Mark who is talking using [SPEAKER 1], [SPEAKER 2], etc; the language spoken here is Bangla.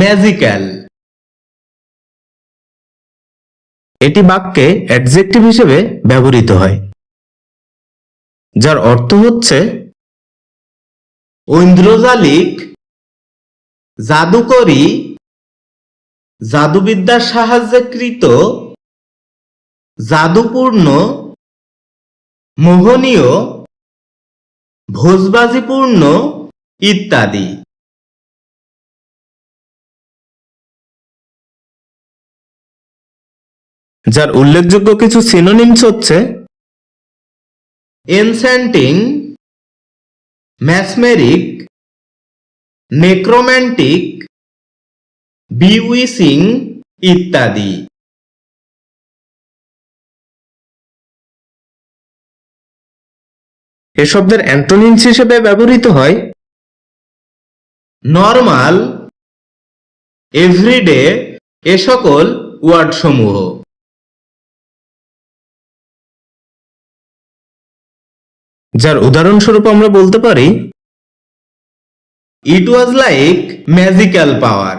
[SPEAKER 1] ম্যাজিক্যাল
[SPEAKER 2] এটি বাক্যে অ্যাডজেক্টিভ হিসেবে ব্যবহৃত হয়, যার অর্থ হচ্ছে
[SPEAKER 1] ঐন্দ্রজালিক, জাদুকরী, জাদুবিদ্যার সাহায্যে কৃত, জাদুপূর্ণ, মোহনীয়, ভোজবাজিপূর্ণ ইত্যাদি।
[SPEAKER 2] যার উল্লেখযোগ্য কিছু সিনোনিমস হচ্ছে
[SPEAKER 1] এনসেন্টিং ম্যাসমেরিক নেক্রোম্যান্টিক বিউইসিং ইত্যাদি।
[SPEAKER 2] এ শব্দের অ্যান্টোনিমস হিসেবে ব্যবহৃত হয়
[SPEAKER 1] নর্মাল এভরিডে এ সকল ওয়ার্ডসমূহ
[SPEAKER 2] যার উদাহরণস্বরূপ আমরা বলতে পারি
[SPEAKER 1] ইট ওয়াজ লাইক ম্যাজিক্যাল পাওয়ার